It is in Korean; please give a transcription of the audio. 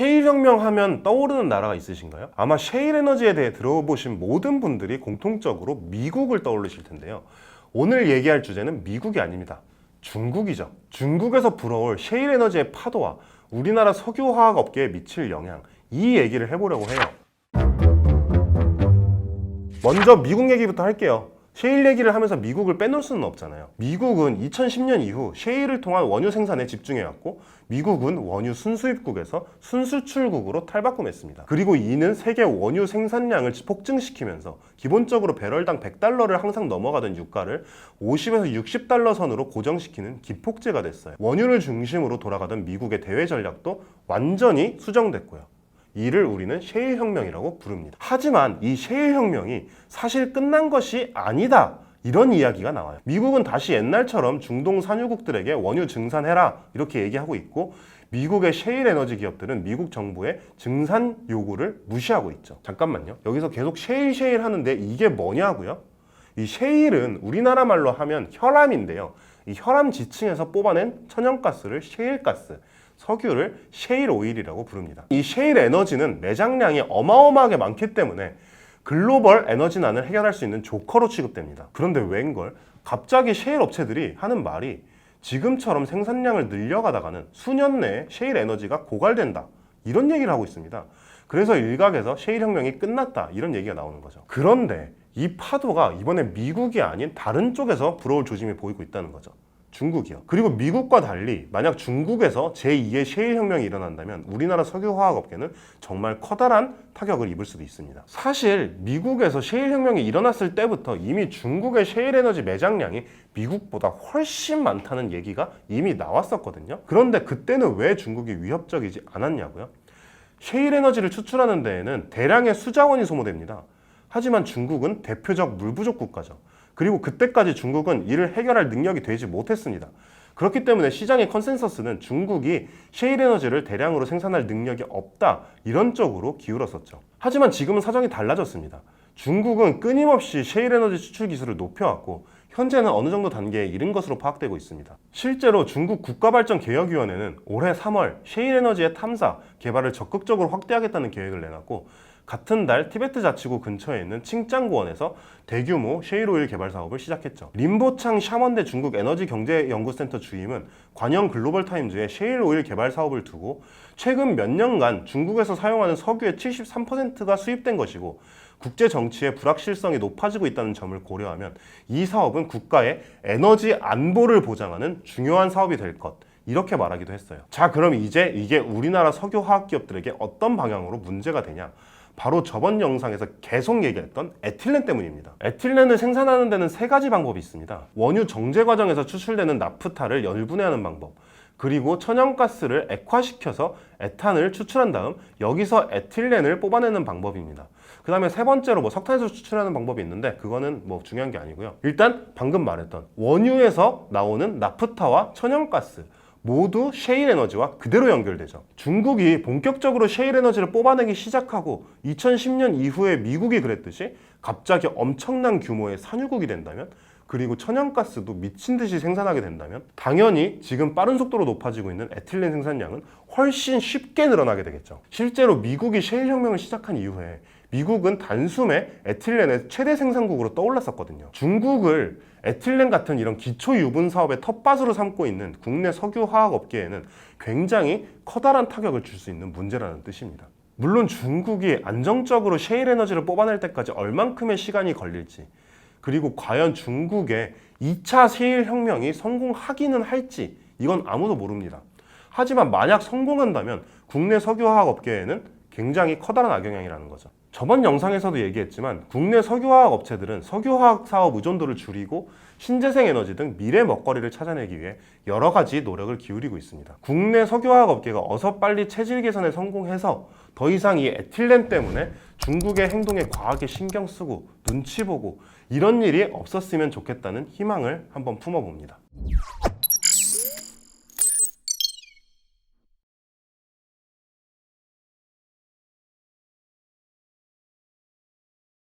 셰일 혁명 하면 떠오르는 나라가 있으신가요? 아마 셰일 에너지에 대해 들어보신 모든 분들이 공통적으로 미국을 떠올리실 텐데요. 오늘 얘기할 주제는 미국이 아닙니다. 중국이죠. 중국에서 불어올 셰일 에너지의 파도와 우리나라 석유화학 업계에 미칠 영향, 이 얘기를 해보려고 해요. 먼저 미국 얘기부터 할게요. 셰일 얘기를 하면서 미국을 빼놓을 수는 없잖아요. 미국은 2010년 이후 셰일을 통한 원유 생산에 집중해왔고, 미국은 원유 순수입국에서 순수출국으로 탈바꿈했습니다. 그리고 이는 세계 원유 생산량을 폭증시키면서 기본적으로 배럴당 100달러를 항상 넘어가던 유가를 50에서 60달러 선으로 고정시키는 기폭제가 됐어요. 원유를 중심으로 돌아가던 미국의 대외 전략도 완전히 수정됐고요. 이를 우리는 셰일 혁명이라고 부릅니다. 하지만 이 셰일 혁명이 사실 끝난 것이 아니다. 이런 이야기가 나와요. 미국은 다시 옛날처럼 중동 산유국들에게 원유 증산해라 이렇게 얘기하고 있고 미국의 셰일 에너지 기업들은 미국 정부의 증산 요구를 무시하고 있죠. 잠깐만요. 여기서 계속 셰일 셰일 하는데 이게 뭐냐고요? 이 셰일은 우리나라 말로 하면 혈암인데요. 이 혈암 지층에서 뽑아낸 천연가스를 셰일가스, 석유를 셰일 오일이라고 부릅니다. 이 셰일 에너지는 매장량이 어마어마하게 많기 때문에 글로벌 에너지난을 해결할 수 있는 조커로 취급됩니다. 그런데 웬걸 갑자기 셰일 업체들이 하는 말이 지금처럼 생산량을 늘려가다가는 수년 내에 셰일 에너지가 고갈된다. 이런 얘기를 하고 있습니다. 그래서 일각에서 셰일 혁명이 끝났다. 이런 얘기가 나오는 거죠. 그런데 이 파도가 이번에 미국이 아닌 다른 쪽에서 불어올 조짐이 보이고 있다는 거죠. 중국이요. 그리고 미국과 달리 만약 중국에서 제2의 셰일 혁명이 일어난다면 우리나라 석유화학 업계는 정말 커다란 타격을 입을 수도 있습니다. 사실 미국에서 셰일 혁명이 일어났을 때부터 이미 중국의 셰일 에너지 매장량이 미국보다 훨씬 많다는 얘기가 이미 나왔었거든요. 그런데 그때는 왜 중국이 위협적이지 않았냐고요? 셰일 에너지를 추출하는 데에는 대량의 수자원이 소모됩니다. 하지만 중국은 대표적 물 부족 국가죠. 그리고 그때까지 중국은 이를 해결할 능력이 되지 못했습니다. 그렇기 때문에 시장의 컨센서스는 중국이 셰일 에너지를 대량으로 생산할 능력이 없다 이런 쪽으로 기울었었죠. 하지만 지금은 사정이 달라졌습니다. 중국은 끊임없이 셰일 에너지 추출 기술을 높여왔고 현재는 어느 정도 단계에 이른 것으로 파악되고 있습니다. 실제로 중국 국가발전개혁위원회는 올해 3월 셰일 에너지의 탐사, 개발을 적극적으로 확대하겠다는 계획을 내놨고 같은 달 티베트 자치구 근처에 있는 칭짱구원에서 대규모 셰일오일 개발 사업을 시작했죠. 림보창 샤먼대 중국 에너지 경제 연구센터 주임은 관영 글로벌 타임즈에 셰일오일 개발 사업을 두고 최근 몇 년간 중국에서 사용하는 석유의 73%가 수입된 것이고 국제 정치의 불확실성이 높아지고 있다는 점을 고려하면 이 사업은 국가의 에너지 안보를 보장하는 중요한 사업이 될 것. 이렇게 말하기도 했어요. 자, 그럼 이제 이게 우리나라 석유화학 기업들에게 어떤 방향으로 문제가 되냐? 바로 저번 영상에서 계속 얘기했던 에틸렌 때문입니다. 에틸렌을 생산하는 데는 세 가지 방법이 있습니다. 원유 정제 과정에서 추출되는 나프타를 열분해하는 방법. 그리고 천연가스를 액화시켜서 에탄을 추출한 다음 여기서 에틸렌을 뽑아내는 방법입니다. 그 다음에 세 번째로 뭐 석탄에서 추출하는 방법이 있는데 그거는 뭐 중요한 게 아니고요. 일단 방금 말했던 원유에서 나오는 나프타와 천연가스 모두 셰일 에너지와 그대로 연결되죠. 중국이 본격적으로 셰일 에너지를 뽑아내기 시작하고 2010년 이후에 미국이 그랬듯이 갑자기 엄청난 규모의 산유국이 된다면 그리고 천연가스도 미친 듯이 생산하게 된다면 당연히 지금 빠른 속도로 높아지고 있는 에틸렌 생산량은 훨씬 쉽게 늘어나게 되겠죠. 실제로 미국이 셰일 혁명을 시작한 이후에 미국은 단숨에 에틸렌의 최대 생산국으로 떠올랐었거든요. 중국을 에틸렌 같은 이런 기초 유분 사업의 텃밭으로 삼고 있는 국내 석유 화학 업계에는 굉장히 커다란 타격을 줄 수 있는 문제라는 뜻입니다. 물론 중국이 안정적으로 셰일 에너지를 뽑아낼 때까지 얼만큼의 시간이 걸릴지 그리고 과연 중국의 2차 세일 혁명이 성공하기는 할지 이건 아무도 모릅니다. 하지만 만약 성공한다면 국내 석유화학 업계에는 굉장히 커다란 악영향이라는 거죠. 저번 영상에서도 얘기했지만 국내 석유화학 업체들은 석유화학 사업 의존도를 줄이고 신재생 에너지 등 미래 먹거리를 찾아내기 위해 여러 가지 노력을 기울이고 있습니다. 국내 석유화학 업계가 어서 빨리 체질 개선에 성공해서 더 이상 이 에틸렌 때문에 중국의 행동에 과하게 신경 쓰고 눈치 보고 이런 일이 없었으면 좋겠다는 희망을 한번 품어봅니다.